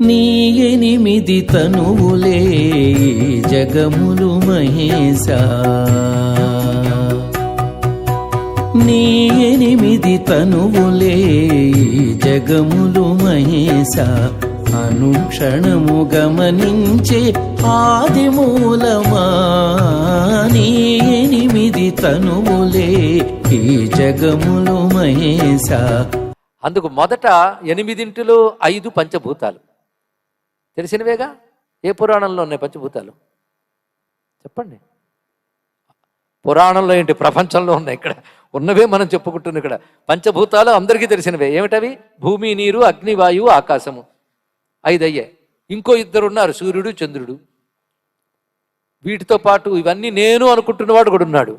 నీ ఎనిమిది తనువులే జగములు మహేశా. నీ ఎనిమిది తనువులే జగములు మహేశ. అనుక్షణము గమనించే ఆది మూలమా నీ ఎనిమిది తనువులే ఈ జగములు మహేశ. అందుకు మొదట ఎనిమిదింటిలో ఐదు పంచభూతాలు. తెలిసినవేగా? ఏ పురాణంలో ఉన్నాయి పంచభూతాలు? చెప్పండి. పురాణంలో ఏంటి? ప్రపంచంలో ఉన్నాయి ఇక్కడ. ఉన్నవే మనం చెప్పుకుంటున్నాం ఇక్కడ. పంచభూతాలు అందరికీ తెలిసినవే. ఏమిటవి? భూమి నీరు అగ్ని వాయువు ఆకాశము. ఐదు అయ్యాయి ఇంకో ఇద్దరు ఉన్నారు సూర్యుడు చంద్రుడు. వీటితో పాటు ఇవన్నీ నేను అనుకుంటున్నవాడు కూడా ఉన్నాడు.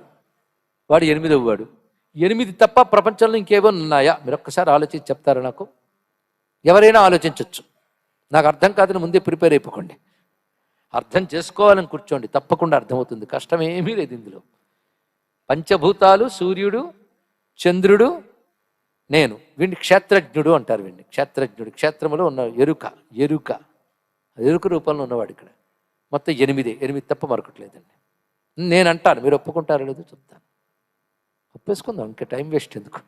వాడు ఎనిమిదవ వాడు. ఎనిమిది తప్ప ప్రపంచంలో ఇంకేవో ఉన్నాయా? మీరు ఒక్కసారి ఆలోచించి చెప్తారా నాకు? ఎవరైనా ఆలోచించవచ్చు నాకు అర్థం కాదని ముందే ప్రిపేర్ అయిపోకండి. అర్థం చేసుకోవాలని కూర్చోండి తప్పకుండా అర్థమవుతుంది. కష్టం ఏమీ లేదు ఇందులో. పంచభూతాలు సూర్యుడు చంద్రుడు నేను. వీడిని క్షేత్రజ్ఞుడు అంటారు వీడిని. క్షేత్రజ్ఞుడు. క్షేత్రములో ఉన్న ఎరుక ఎరుక. ఎరుక రూపంలో ఉన్నవాడు ఇక్కడ. మొత్తం ఎనిమిది. ఎనిమిది తప్ప మరొకట్లేదండి నేను అంటాను. మీరు ఒప్పుకుంటారో లేదో చెప్తాను. ఒప్పేసుకుందాం. ఇంకా టైం వేస్ట్ ఎందుకు?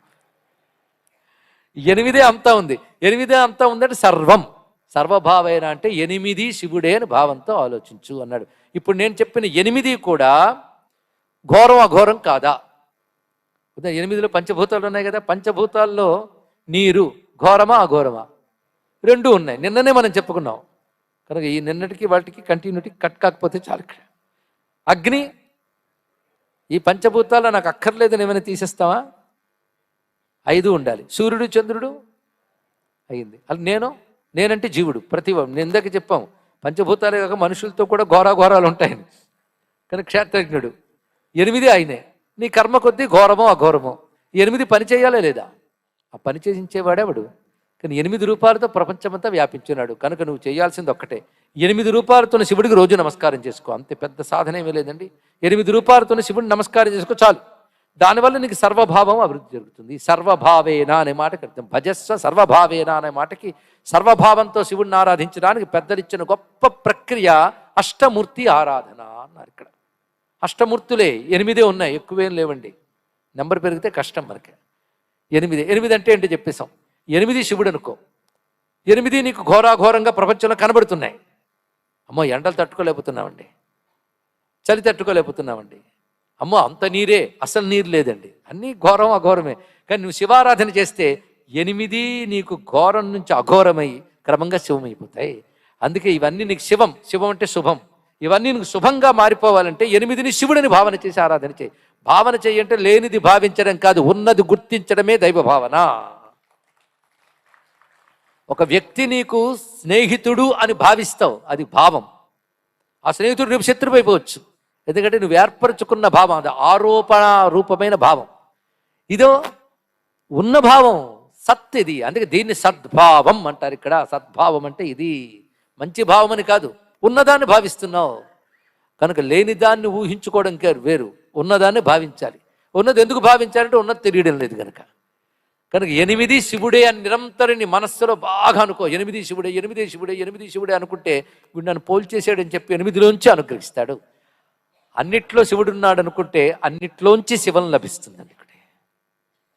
ఎనిమిదే అంతా ఉంది. ఎనిమిదే అంతా ఉందంటే సర్వం. సర్వభావైన అంటే ఎనిమిది శివుడే అని భావంతో ఆలోచించు అన్నాడు. ఇప్పుడు నేను చెప్పిన ఎనిమిది కూడా ఘోరం అఘోరం కాదా? ఉదా ఎనిమిదిలో పంచభూతాలు ఉన్నాయి కదా పంచభూతాల్లో నీరు ఘోరమా అఘోరమా? రెండు ఉన్నాయి. నిన్ననే మనం చెప్పుకున్నాం. కనుక ఈ నిన్నటికి వాటికి కంటిన్యూటీ కట్ కాకపోతే చాలు ఇక్కడ. అగ్ని ఈ పంచభూతాలు నాకు అక్కర్లేదని ఏమైనా తీసేస్తావా? ఐదు ఉండాలి. సూర్యుడు చంద్రుడు అయింది అది నేను నేనంటే జీవుడు ప్రతి నేను ఇందాక చెప్పాం పంచభూతాలే కాక మనుషులతో కూడా ఘోరాఘోరాలు ఉంటాయని. కానీ క్షేత్రజ్ఞుడు ఎనిమిది ఆయనే నీ కర్మ కొద్దీ ఘోరమో అఘోరమో ఎనిమిది పని చేయాలా లేదా? ఆ పని చేయించేవాడేవాడు కానీ ఎనిమిది రూపాయలతో ప్రపంచమంతా వ్యాపించున్నాడు కనుక నువ్వు చేయాల్సింది ఒక్కటే. ఎనిమిది రూపాయలతో శివుడికి రోజు నమస్కారం చేసుకో అంతే పెద్ద సాధన ఏమీ లేదండి. ఎనిమిది రూపాయలతో శివుడిని నమస్కారం చేసుకో చాలు. దానివల్ల నీకు సర్వభావం అభివృద్ధి జరుగుతుంది. సర్వభావేనా అనే మాటకి అర్థం. భజస్వ సర్వభావేనా అనే మాటకి సర్వభావంతో శివుణ్ణి ఆరాధించడానికి పెద్దలిచ్చిన గొప్ప ప్రక్రియ అష్టమూర్తి ఆరాధన అన్నారు ఇక్కడ. అష్టమూర్తులే ఎనిమిదే ఉన్నాయి ఎక్కువేం లేవండి. నెంబర్ పెరిగితే కష్టం మనకి. ఎనిమిది. ఎనిమిది అంటే ఏంటి చెప్పేశాం? ఎనిమిది శివుడు అనుకో. ఎనిమిది నీకు ఘోరాఘోరంగా ప్రపంచంలో కనబడుతున్నాయి. అమ్మో ఎండలు తట్టుకోలేకపోతున్నామండి. చలి తట్టుకోలేకపోతున్నామండి. అమ్మో అంత నీరే అసలు నీరు లేదండి. అన్నీ ఘోరం అఘోరమే. కానీ నువ్వు శివారాధన చేస్తే ఎనిమిది నీకు ఘోరం నుంచి అఘోరమై క్రమంగా శివమైపోతాయి. అందుకే ఇవన్నీ నీకు శివం శివం అంటే శుభం. ఇవన్నీ నీకు శుభంగా మారిపోవాలంటే ఎనిమిదిని శివుడిని భావన చేసి ఆరాధన చేయి. భావన చేయంటే లేనిది భావించడం కాదు ఉన్నది గుర్తించడమే దైవ భావన. ఒక వ్యక్తి నీకు స్నేహితుడు అని భావిస్తావు అది భావం. ఆ స్నేహితుడు రేపు శత్రువు అయిపోవచ్చు. ఎందుకంటే నువ్వు ఏర్పరచుకున్న భావం అది ఆరోపణ రూపమైన భావం. ఇదో ఉన్న భావం సత్ ఇది అందుకే దీన్ని సద్భావం అంటారు ఇక్కడ. సద్భావం అంటే ఇది మంచి భావం అని కాదు. ఉన్నదాన్ని భావిస్తున్నావు. కనుక లేని దాన్ని ఊహించుకోవడం కేరు వేరు. ఉన్నదాన్ని భావించాలి. ఉన్నది ఎందుకు భావించాలంటే ఉన్నది తెలియడం లేదు కనుక. కనుక ఎనిమిది శివుడే అని నిరంతరం నీ మనస్సులో బాగా అనుకో. ఎనిమిది శివుడే ఎనిమిది శివుడే ఎనిమిది శివుడే అనుకుంటే వీడు నన్ను పోల్చేసాడని చెప్పి ఎనిమిదిలోంచి అనుగ్రహిస్తాడు. అన్నిట్లో శివుడు ఉన్నాడు అనుకుంటే అన్నిట్లోంచి శివం లభిస్తుందండి ఇక్కడ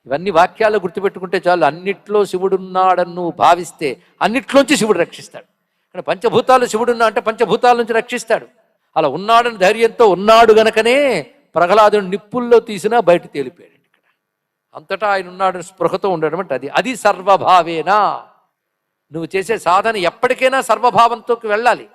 ఇవన్నీ వాక్యాలు గుర్తుపెట్టుకుంటే చాలు అన్నిట్లో శివుడున్నాడని నువ్వు భావిస్తే అన్నిట్లోంచి శివుడు రక్షిస్తాడు. కానీ పంచభూతాలు శివుడున్నా అంటే పంచభూతాల నుంచి రక్షిస్తాడు. అలా ఉన్నాడని ధైర్యంతో ఉన్నాడు గనకనే ప్రహ్లాదుని నిప్పుల్లో తీసినా బయట తేలిపోయాడు ఇక్కడ. అంతటా ఆయన ఉన్నాడని స్పృహతో ఉండడం అంటే అది. అది సర్వభావేనా? నువ్వు చేసే సాధన ఎప్పటికైనా సర్వభావంతోకి వెళ్ళాలి.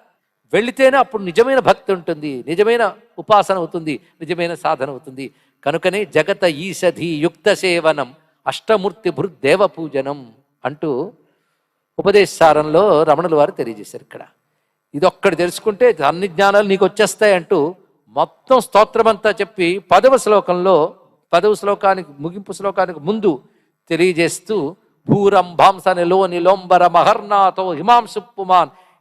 వెళితేనే అప్పుడు నిజమైన భక్తి ఉంటుంది నిజమైన ఉపాసన అవుతుంది నిజమైన సాధన అవుతుంది. కనుకనే జగత ఈషధి యుక్త సేవనం అష్టమూర్తి భృదేవ పూజనం అంటూ ఉపదేశారంలో రమణుల వారు తెలియజేశారు ఇక్కడ. ఇది తెలుసుకుంటే అన్ని జ్ఞానాలు నీకు వచ్చేస్తాయి అంటూ మొత్తం స్తోత్రమంతా చెప్పి పదవ శ్లోకంలో పదవ శ్లోకానికి ముగింపు శ్లోకానికి ముందు తెలియజేస్తూ భూరంభాంస నిలో నిలోంబర మహర్నాథో హిమాంశు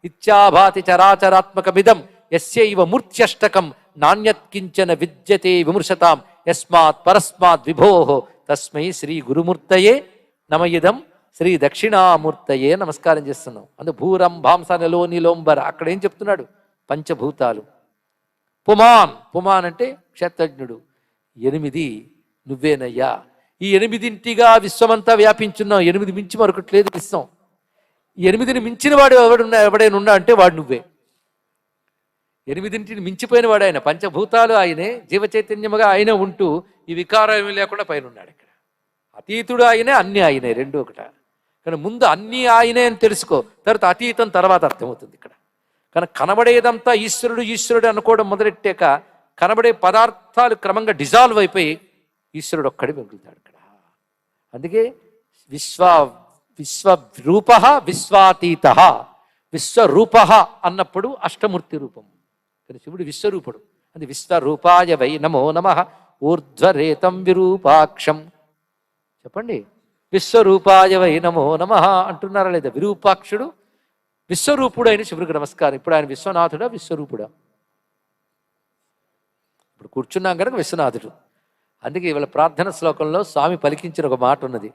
పుమాన్ చరాచరాత్మకమిదం యస్యైవ మూర్త్యష్టకం నాణ్యత్కించన విద్యతే విమృశతాం యస్మాత్ పరస్మాత్ విభో తస్మై శ్రీ గురుమూర్తయే నమయిదం శ్రీ దక్షిణామూర్తయే నమస్కారం చేస్తున్నాం. అందు భూరం భాంస నెలో నీలోంబర అక్కడ ఏం చెప్తున్నాడు? పంచభూతాలు. పుమాన్ పుమాన్ అంటే క్షేత్రజ్ఞుడు. ఎనిమిది నువ్వేనయ్యా. ఈ ఎనిమిదింటిగా విశ్వమంతా వ్యాపించున్నావు. ఎనిమిది మించి మరొకటి లేదు విశ్వం. ఎనిమిదిని మించిన వాడు ఎవడున్నా ఎవడైనా ఉన్నా అంటే వాడు నువ్వే. ఎనిమిదింటిని మించిపోయిన వాడు ఆయన. పంచభూతాలు ఆయనే జీవ చైతన్యముగా ఆయన ఉంటూ ఈ వికారం ఏమీ లేకుండా పైన ఉన్నాడు ఇక్కడ. అతీతుడు ఆయనే అన్ని ఆయనే రెండు ఒకట. కానీ ముందు అన్ని ఆయనే అని తెలుసుకో. తర్వాత అతీతం తర్వాత అర్థమవుతుంది ఇక్కడ. కానీ కనబడేదంతా ఈశ్వరుడు ఈశ్వరుడు అనుకోవడం మొదలెట్టాక కనబడే పదార్థాలు క్రమంగా డిజాల్వ్ అయిపోయి ఈశ్వరుడు ఒక్కడే మిగులుతాడు ఇక్కడ. అందుకే విశ్వ విశ్వరూప విశ్వాతీత. విశ్వరూప అన్నప్పుడు అష్టమూర్తి రూపం. కానీ శివుడు విశ్వరూపుడు. అది విశ్వరూపాయ వై నమో నమ. ఊర్ధ్వరేతం విరూపాక్షం. చెప్పండి. విశ్వరూపాయ వై నమో నమ అంటున్నారా లేదా? విరూపాక్షుడు విశ్వరూపుడు అయిన శివుడికి నమస్కారం. ఇప్పుడు ఆయన విశ్వనాథుడా విశ్వరూపుడా? ఇప్పుడు కూర్చున్నాం కనుక విశ్వనాథుడు. అందుకే ఇవాళ ప్రార్థన శ్లోకంలో స్వామి పలికించిన ఒక మాట ఉన్నది.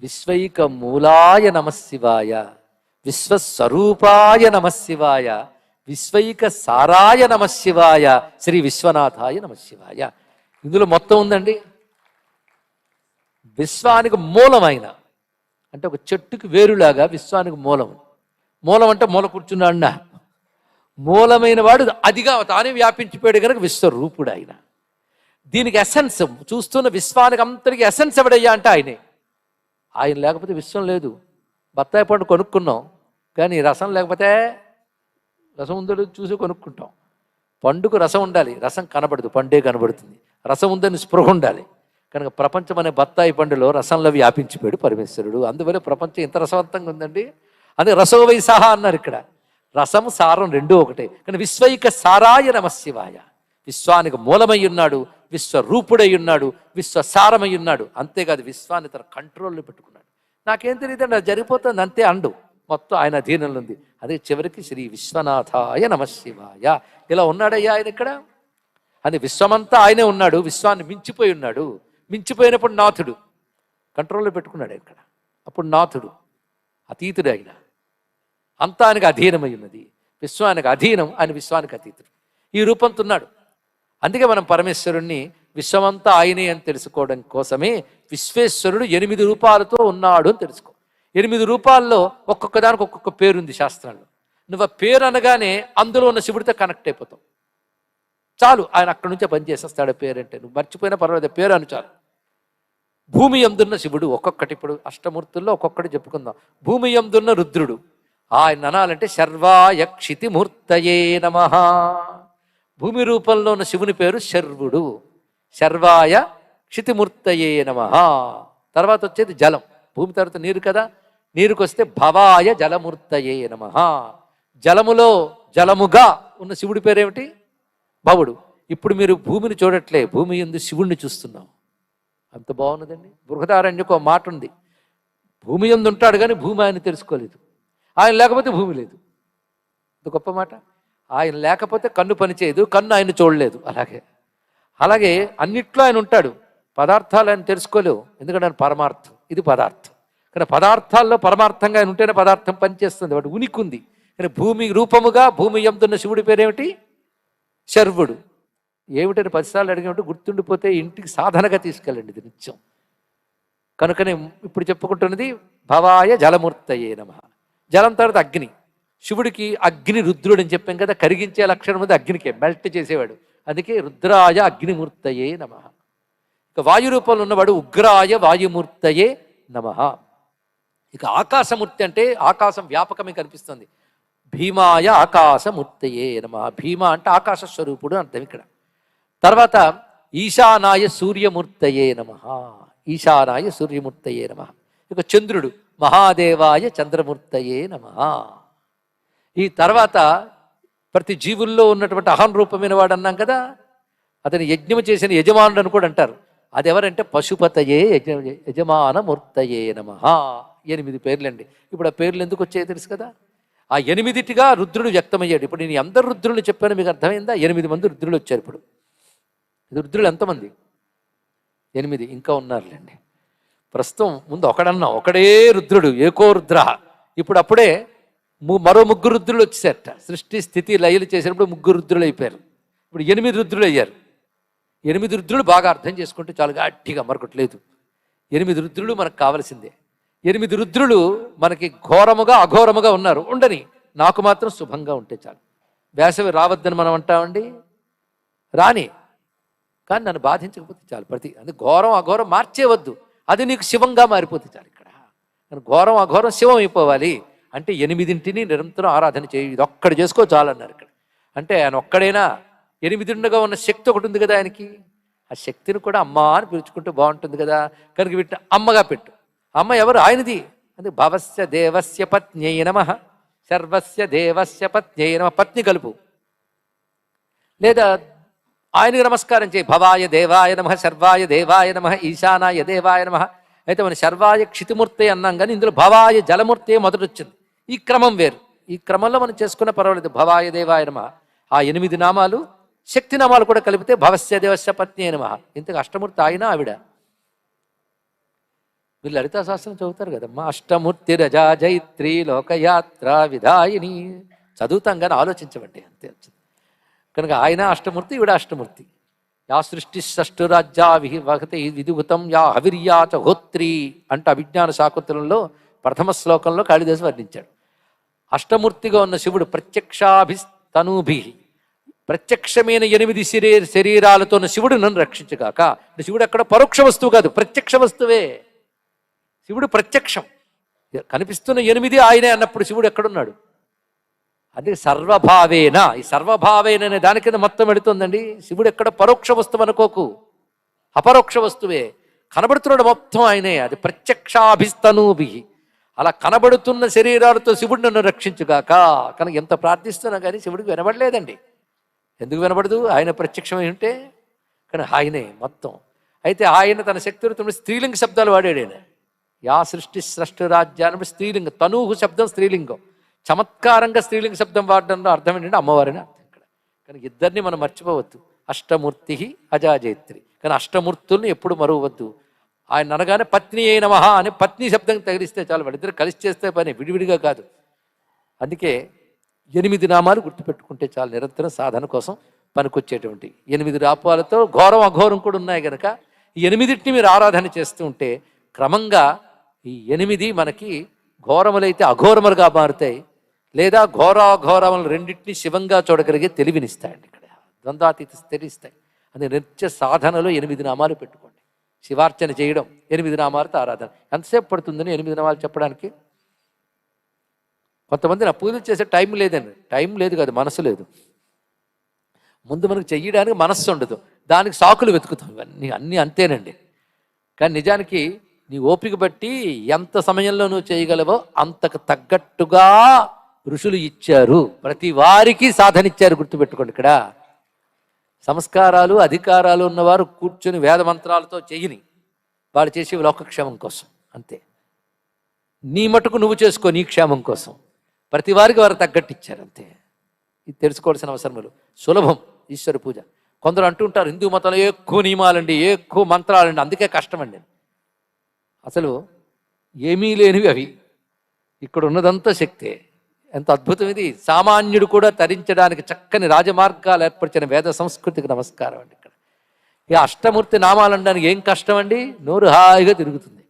విశ్వైక మూలాయ నమశివాయ విశ్వస్వరూపాయ నమశివాయ విశ్వైక సారాయ నమశివాయ శ్రీ విశ్వనాథాయ నమశివాయ ఇందులో మొత్తం ఉందండి? విశ్వానికి మూలమైన అంటే ఒక చెట్టుకి వేరులాగా విశ్వానికి మూలం. మూలం అంటే మూల కూర్చున్నాడు మూలమైన వాడు అదిగా తానే వ్యాపించిపోయాడు కనుక విశ్వరూపుడు ఆయన. దీనికి ఎసెన్స్ చూస్తున్న విశ్వానికి అంతటికి ఎసెన్స్ ఎవడయ్యా అంటే ఆయనే. ఆయన లేకపోతే విశ్వం లేదు. బత్తాయి పండు కొనుక్కున్నాం. కానీ రసం లేకపోతే రసం ఉందో చూసి కొనుక్కుంటాం. పండుకు రసం ఉండాలి. రసం కనబడదు. పండే కనబడుతుంది. రసం ఉందని స్పృహ ఉండాలి. కనుక ప్రపంచం అనే బత్తాయి పండులో రసంలో వ్యాపించిపోయాడు పరమేశ్వరుడు. అందువల్ల ప్రపంచం ఇంత రసవంతంగా ఉందండి. అదే రసో వైసాహ అన్నారు ఇక్కడ. రసం సారం రెండూ ఒకటే. కానీ విశ్వైక సారాయ నమశివాయ విశ్వానికి మూలమై ఉన్నాడు. విశ్వరూపుడై ఉన్నాడు విశ్వసారమై ఉన్నాడు అంతేకాదు విశ్వాన్ని తన కంట్రోల్లో పెట్టుకున్నాడు. నాకేం తెలియదండి అది జరిగిపోతుంది అంతే అండు. మొత్తం ఆయన అధీనంలో ఉంది. అదే చివరికి శ్రీ విశ్వనాథాయ నమశివాయ ఇలా ఉన్నాడయ్యా ఆయన ఇక్కడ? అని విశ్వమంతా ఆయనే ఉన్నాడు విశ్వాన్ని మించిపోయి ఉన్నాడు. మించిపోయినప్పుడు నాథుడు. కంట్రోల్లో పెట్టుకున్నాడు ఇక్కడ. అప్పుడు నాథుడు అతీతుడు ఆయన. అంతా ఆయనకు అధీనమై ఉన్నది. విశ్వానికి అధీనం ఆయన విశ్వానికి అతీతుడు. ఈ రూపంతో ఉన్నాడు. అందుకే మనం పరమేశ్వరుణ్ణి విశ్వమంతా ఆయనే అని తెలుసుకోవడం కోసమే విశ్వేశ్వరుడు ఎనిమిది రూపాలతో ఉన్నాడు అని తెలుసుకో. ఎనిమిది రూపాల్లో ఒక్కొక్క దానికి ఒక్కొక్క పేరుంది శాస్త్రంలో నువ్వు ఆ పేరు అనగానే అందులో ఉన్న శివుడితో కనెక్ట్ అయిపోతావు. చాలు ఆయన అక్కడి నుంచే పనిచేసేస్తాడు పేరంటే. నువ్వు మర్చిపోయినా పర్వాలేదు పేరు అను చాలు. భూమి ఎందున్న శివుడు ఒక్కొక్కటి ఇప్పుడు అష్టమూర్తుల్లో ఒక్కొక్కటి చెప్పుకుందాం. భూమి ఎందున్న రుద్రుడు ఆయన అనాలంటే శర్వాయ క్షితిమూర్తయే నమ. భూమి రూపంలో ఉన్న శివుని పేరు శర్వుడు. శర్వాయ క్షితిమూర్తయే నమ. తర్వాత వచ్చేది జలం. భూమి తర్వాత నీరు కదా? నీరుకొస్తే భవాయ జలమూర్తయే నమ. జలములో జలముగా ఉన్న శివుడి పేరేమిటి? భవుడు. ఇప్పుడు మీరు భూమిని చూడట్లే. భూమి ఎందు శివుణ్ణి చూస్తున్నాం. అంత బాగున్నదండి. బృహదారణ్యకు ఒక మాట ఉంది. భూమి ఎందు ఉంటాడు కానీ భూమి ఆయన తెలుసుకోలేదు. ఆయన లేకపోతే భూమి లేదు. ఇది గొప్ప మాట? ఆయన లేకపోతే కన్ను పనిచేయదు కన్ను ఆయన చూడలేదు. అలాగే. అలాగే అన్నిట్లో ఆయన ఉంటాడు. పదార్థాలు ఆయన తెలుసుకోలేవు. ఎందుకంటే ఆయన పరమార్థం. ఇది పదార్థం. కానీ పదార్థాల్లో పరమార్థంగా ఆయన ఉంటేనే పదార్థం పనిచేస్తుంది. వాటి ఉనికి ఉంది కానీ భూమి రూపముగా భూమి ఎంతున్న శివుడి పేరేమిటి? శర్వుడు. ఏమిటని పదిసార్లు అడిగినట్టు గుర్తుండిపోతే ఇంటికి సాధనగా తీసుకెళ్ళండి ఇది నిత్యం. కనుకనే ఇప్పుడు చెప్పుకుంటున్నది భవాయ జలమూర్తయే నమ. జలం తర్వాత అగ్ని. శివుడికి అగ్ని రుద్రుడు అని చెప్పాం కదా కరిగించే లక్షణం ఉంది అగ్నికి మెల్ట్ చేసేవాడు. అందుకే రుద్రాయ అగ్నిమూర్తయే నమ. ఇక వాయు రూపంలో ఉన్నవాడు ఉగ్రాయ వాయుమూర్తయే నమ. ఇక ఆకాశమూర్తి అంటే ఆకాశం వ్యాపకమే కనిపిస్తుంది. భీమాయ ఆకాశమూర్తయే నమ. భీమ అంటే ఆకాశ స్వరూపుడు అర్థం ఇక్కడ. తర్వాత ఈశానాయ సూర్యమూర్తయే నమ. ఈశానాయ సూర్యమూర్తయే నమ. ఇక చంద్రుడు మహాదేవాయ చంద్రమూర్తయే నమ. ఈ తర్వాత ప్రతి జీవుల్లో ఉన్నటువంటి అహం రూపమైన వాడు అన్నాం కదా అతని యజ్ఞం చేసిన యజమానుడు అని కూడా అంటారు. అది ఎవరంటే పశుపతయే యజ యజమానమూర్తయే నమ ఎనిమిది పేర్లండి. ఇప్పుడు ఆ పేర్లు ఎందుకు వచ్చాయో తెలుసు కదా? ఆ ఎనిమిదిటిగా రుద్రుడు వ్యక్తమయ్యాడు. ఇప్పుడు నేను అందరు రుద్రులు చెప్పాను మీకు అర్థమైందా? ఎనిమిది మంది రుద్రులు వచ్చారు ఇప్పుడు. రుద్రులు ఎంతమంది? ఎనిమిది ఇంకా ఉన్నారులేండి. ప్రస్తుతం ముందు ఒకడన్నా ఒకడే రుద్రుడు ఏకో రుద్ర. ఇప్పుడు అప్పుడే మరో ముగ్గురు రుద్రులు వచ్చేసారట. సృష్టి స్థితి లయలు చేసినప్పుడు ముగ్గురు రుద్రులు అయిపోయారు. ఇప్పుడు ఎనిమిది రుద్రులు అయ్యారు. ఎనిమిది రుద్రులు బాగా అర్థం చేసుకుంటే చాలా గట్టిగా మరొకట్లేదు ఎనిమిది రుద్రులు మనకు కావలసిందే. ఎనిమిది రుద్రులు మనకి ఘోరముగా అఘోరముగా ఉన్నారు. ఉండని నాకు మాత్రం శుభంగా ఉంటే చాలు. వేసవి రావద్దని మనం అంటామండి? రాని. కానీ నన్ను బాధించకపోతే చాలు ప్రతి అది ఘోరం అఘోరం మార్చేవద్దు అది నీకు శివంగా మారిపోతే చాలు ఇక్కడ. ఘోరం అఘోరం శివం అయిపోవాలి. అంటే ఎనిమిదింటిని నిరంతరం ఆరాధన చేయి. ఇది ఒక్కడ చేసుకో చాలన్నారు ఇక్కడ. అంటే ఆయన ఒక్కడైనా ఎనిమిదిండగా ఉన్న శక్తి ఒకటి ఉంది కదా ఆయనకి. ఆ శక్తిని కూడా అమ్మ అని పిలుచుకుంటే బాగుంటుంది కదా. కనుక వీటిని అమ్మగా పెట్టు. అమ్మ ఎవరు? ఆయనది. అది భవస్య దేవస్య పత్న్యై నమ. సర్వస్య దేవస్య పత్న్యై నమ. పత్ని కలుపు. లేదా ఆయనకి నమస్కారం చేయి. భవాయ దేవాయ నమ సర్వాయ దేవాయ నమ ఈశానాయ దేవాయ నమ. అయితే మన సర్వాయ క్షితిమూర్తి అన్నాం కానీ ఇందులో భవాయ జలమూర్తి మొదటొచ్చింది. ఈ క్రమం వేరు. ఈ క్రమంలో మనం చేసుకున్న పర్వాలేదు. భవాయ దేవాయ నమ. ఆ ఎనిమిది నామాలు శక్తి నామాలు కూడా కలిపితే భవస్య దేవస్య పత్ని నమ. ఇంతకు అష్టమూర్తి ఆయన ఆవిడ. వీళ్ళు లలితా శాస్త్రం చదువుతారు కదమ్మా. అష్టమూర్తి రజా జైత్రి లోకయాత్ర విధాయిని. చదువుతాం కానీ ఆలోచించమండి అంతే వచ్చింది. కనుక ఆయన అష్టమూర్తి ఈవిడ అష్టమూర్తి. యా సృష్టి షష్టు రాజ్యా విహి వహతే విధిభుతం యా హవిర్యాచ హోత్రి అంట అభిజ్ఞాన శాకుంతలంలో ప్రథమ శ్లోకంలో కాళిదాసు వర్ణించాడు. అష్టమూర్తిగా ఉన్న శివుడు ప్రత్యక్షాభిస్తనూభి ప్రత్యక్షమైన ఎనిమిది శరీ శరీరాలతో ఉన్న శివుడు నన్ను రక్షించగాక. శివుడు అక్కడ పరోక్ష వస్తువు కాదు ప్రత్యక్ష వస్తువే. శివుడు ప్రత్యక్షం. కనిపిస్తున్న ఎనిమిది ఆయనే అన్నప్పుడు శివుడు ఎక్కడున్నాడు? అది సర్వభావేన. ఈ సర్వభావేన అనే దాని కింద మొత్తం పెడుతుందండి శివుడు ఎక్కడ పరోక్ష వస్తువు అనుకోకు. అపరోక్ష వస్తువే. కనబడుతున్నాడు మొత్తం ఆయనే అది ప్రత్యక్షాభిస్తనూభి. అలా కనబడుతున్న శరీరాలతో శివుడు నన్ను రక్షించుగాక. కనుక ఎంత ప్రార్థిస్తున్నా కానీ శివుడికి వినబడలేదండి. ఎందుకు వినబడదు? ఆయన ప్రత్యక్షమై ఉంటే కానీ ఆయనే మొత్తం. అయితే ఆయన తన శక్తివృత్తుడు స్త్రీలింగ శబ్దాలు వాడాడు ఆయన. యా సృష్టి సృష్టి రాజ్యాన్ని స్త్రీలింగ తనూహు శబ్దం స్త్రీలింగం. చమత్కారంగా స్త్రీలింగ శబ్దం వాడడంలో అర్థం ఏంటంటే అమ్మవారిని అర్థం ఇక్కడ. కానీ ఇద్దరిని మనం మర్చిపోవద్దు. అష్టమూర్తి అజాజైత్రి. కానీ అష్టమూర్తుల్ని ఎప్పుడు మరవద్దు ఆయన అనగానే పత్ని అయిన మహా అని పత్ని శబ్దం తగిలిస్తే చాలు వాళ్ళిద్దరు కలిసి చేస్తే పని విడివిడిగా కాదు. అందుకే ఎనిమిది నామాలు గుర్తుపెట్టుకుంటే చాలు నిరంతరం సాధన కోసం పనికొచ్చేటువంటి ఎనిమిది రాపాలతో ఘోరం అఘోరం కూడా ఉన్నాయి కనుక ఈ ఎనిమిదిటిని మీరు ఆరాధన చేస్తూ ఉంటే క్రమంగా ఈ ఎనిమిది మనకి ఘోరములైతే అఘోరములుగా మారుతాయి లేదా ఘోరాఘోరములు రెండింటిని శివంగా చూడగలిగే తెలివినిస్తాయండి ఇక్కడ. ద్వంద్వాతీత తెలిస్తాయి అది నిత్య సాధనలో ఎనిమిది నామాలు పెట్టుకోండి. శివార్చన చేయడం ఎనిమిది నామాలతో ఆరాధన. ఎంతసేపు పడుతుందని ఎనిమిది నామాలు చెప్పడానికి? కొంతమంది నా పూజలు చేసే టైం లేదండి. టైం లేదు కాదు మనసు లేదు. ముందు మనకు చెయ్యడానికి మనస్సు ఉండదు. దానికి సాకులు వెతుకుతాం. ఇవన్నీ అన్నీ అంతేనండి. కానీ నిజానికి నీ ఓపిక బట్టి ఎంత సమయంలో నువ్వు చేయగలవో అంతకు తగ్గట్టుగా ఋషులు ఇచ్చారు. ప్రతి వారికి సాధన ఇచ్చారు గుర్తుపెట్టుకోండి ఇక్కడ. సంస్కారాలు అధికారాలు ఉన్నవారు కూర్చొని వేద మంత్రాలతో చెయ్యని వాడు చేసే లోకక్షేమం కోసం. అంతే. నీ మటుకు నువ్వు చేసుకో నీ క్షేమం కోసం. ప్రతి వారికి వారు తగ్గట్టు ఇచ్చారు అంతే. ఇది తెలుసుకోవాల్సిన అవసరములు. సులభం ఈశ్వర పూజ. కొందరు అంటుంటారు హిందూ మతంలో ఎక్కువ నియమాలండి ఎక్కువ మంత్రాలండి అందుకే కష్టమండి. అసలు ఏమీ లేనివి అవి. ఇక్కడ ఉన్నదంతా శక్తే. ఎంత అద్భుతం ఇది సామాన్యుడు కూడా తరించడానికి చక్కని రాజమార్గాలు ఏర్పరిచిన వేద సంస్కృతికి నమస్కారం అండి ఇక్కడ. ఈ అష్టమూర్తి నామాలు అనడానికి ఏం కష్టం అండి నోరు హాయిగా తిరుగుతుంది.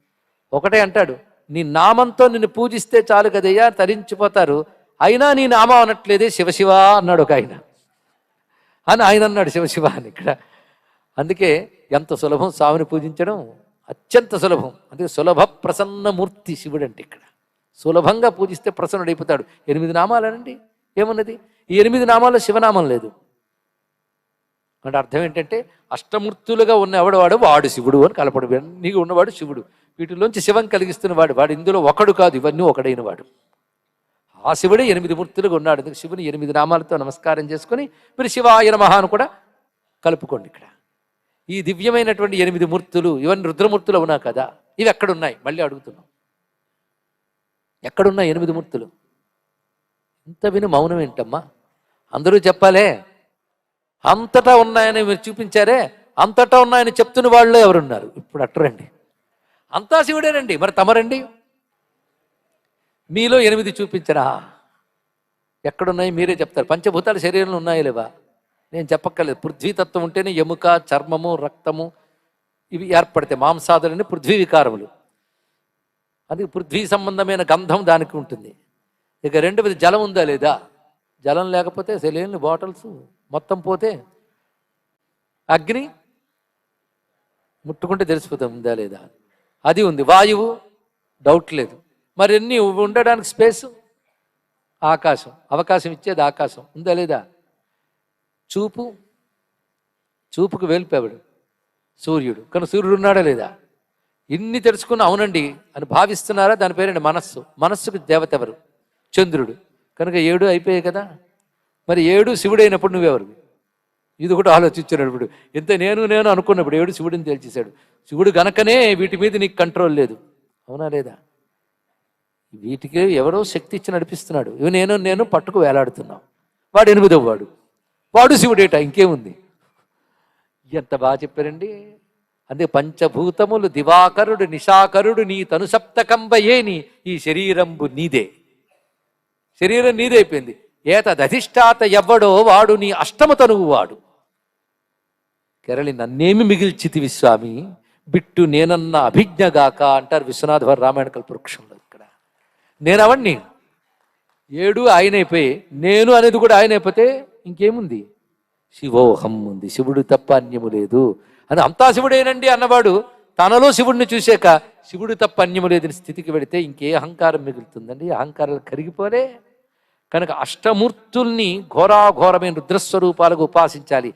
ఒకటే అంటాడు నీ నామంతో నిన్ను పూజిస్తే చాలు కదయ్యా తరించిపోతారు. అయినా నీ నామం అనట్లేదే శివశివ అన్నాడు ఒక ఆయన. అని ఆయన అన్నాడు శివశివ అని ఇక్కడ. అందుకే ఎంత సులభం స్వామిని పూజించడం అత్యంత సులభం. అందుకే సులభ ప్రసన్నమూర్తి శివుడు అంటే ఇక్కడ. సులభంగా పూజిస్తే ప్రసన్నుడైపోతాడు ఎనిమిది నామాలనండి? ఏమున్నది? ఈ ఎనిమిది నామాల్లో శివనామం లేదు. అంటే అర్థం ఏంటంటే అష్టమూర్తులుగా ఉన్న ఎవడవాడు వాడు శివుడు అని కలపడు. నీకు ఉన్నవాడు శివుడు. వీటిలోంచి శివం కలిగిస్తున్న వాడు వాడు ఇందులో ఒకడు కాదు ఇవన్నీ ఒకడైన వాడు. ఆ శివుడే ఎనిమిది మూర్తులుగా ఉన్నాడు. ఎందుకు శివుని ఎనిమిది నామాలతో నమస్కారం చేసుకొని మీరు శివాయ ఆయన మహాను కూడా కలుపుకోండి ఇక్కడ. ఈ దివ్యమైనటువంటి ఎనిమిది మూర్తులు ఇవన్నీ రుద్రమూర్తులు ఉన్నా కదా? ఇవి ఎక్కడున్నాయి? మళ్ళీ అడుగుతున్నాం. ఎక్కడున్నాయి ఎనిమిది మూర్తులు? ఇంత విని మౌనం ఏంటమ్మా? అందరూ చెప్పాలే అంతటా ఉన్నాయని మీరు చూపించారే అంతటా ఉన్నాయని చెప్తున్న వాళ్ళు ఎవరున్నారు? ఇప్పుడు అట్టరండి. అంతా శివుడేనండి మరి తమరండి? మీలో ఎనిమిది చూపించరా? ఎక్కడున్నాయి మీరే చెప్తారు. పంచభూతాల శరీరంలో ఉన్నాయా లేవా? నేను చెప్పక్కర్లేదు. పృథ్వీతత్వం ఉంటేనే ఎముక చర్మము రక్తము ఇవి ఏర్పడితే మాంసాదులని పృథ్వీ వికారములు. అది పృథ్వీ సంబంధమైన గంధం దానికి ఉంటుంది. ఇక రెండవది జలం ఉందా లేదా? జలం లేకపోతే సెలైన్లు బాటిల్స్ మొత్తం పోతే అగ్ని ముట్టుకుంటే తెలిసిపోతుంది ఉందా లేదా? అది ఉంది. వాయువు డౌట్ లేదు. మరి ఎన్ని ఉండడానికి స్పేస్ ఆకాశం. అవకాశం ఇచ్చేది ఆకాశం. ఉందా లేదా? చూపు చూపుకు వెళ్ళిపోయాడు సూర్యుడు. కానీ సూర్యుడు ఉన్నాడా లేదా? ఇన్ని తెలుసుకున్న అవునండి అని భావిస్తున్నారా? దాని పేరండి మనస్సు. మనస్సుకు దేవత ఎవరు? చంద్రుడు. కనుక ఏడు అయిపోయాయి కదా? మరి ఏడు శివుడు అయినప్పుడు నువ్వెవరు ఇది కూడా ఇప్పుడు. ఇంత నేను నేను అనుకున్నప్పుడు ఏడు శివుడిని తేల్చేశాడు. శివుడు గనకనే వీటి మీద నీకు కంట్రోల్ లేదు. అవునా లేదా? వీటికి ఎవరో శక్తి ఇచ్చి నడిపిస్తున్నాడు. ఇవి నేను నేను పట్టుకు వేలాడుతున్నాం. వాడు ఎనిమిదవ వాడు. వాడు శివుడేట ఇంకేముంది? ఎంత బాగా చెప్పారండి? అంటే పంచభూతములు దివాకరుడు నిశాకరుడు నీ తనుసప్తకంబయేని ఈ శరీరంబు నీదే. శరీరం నీదైపోయింది ఏతదధిష్టాత ఎవ్వడో వాడు నీ అష్టమ తనువు వాడు. కెరళి నన్నేమి మిగిల్చితివి స్వామి బిట్టు నేనన్న అభిజ్ఞగాక అంటారు విశ్వనాథ రామాయణ కల్పవృక్షంలో ఇక్కడ. నేనవణ్ణి? ఏడు ఆయన అయిపోయి నేను అనేది కూడా ఆయన అయిపోతే ఇంకేముంది? శివోహం ఉంది. శివుడు తప్ప అన్యము లేదు. అని అంతా శివుడేనండి అన్నవాడు. తనలో శివుడిని చూశాక శివుడు తప్ప అన్యము లేదని స్థితికి వెడితే ఇంకే అహంకారం మిగులుతుందండి. అహంకారాలు కరిగిపోలే. కనుక అష్టమూర్తుల్ని ఘోరాఘోరమైన రుద్రస్వరూపాలకు ఉపాసించాలి.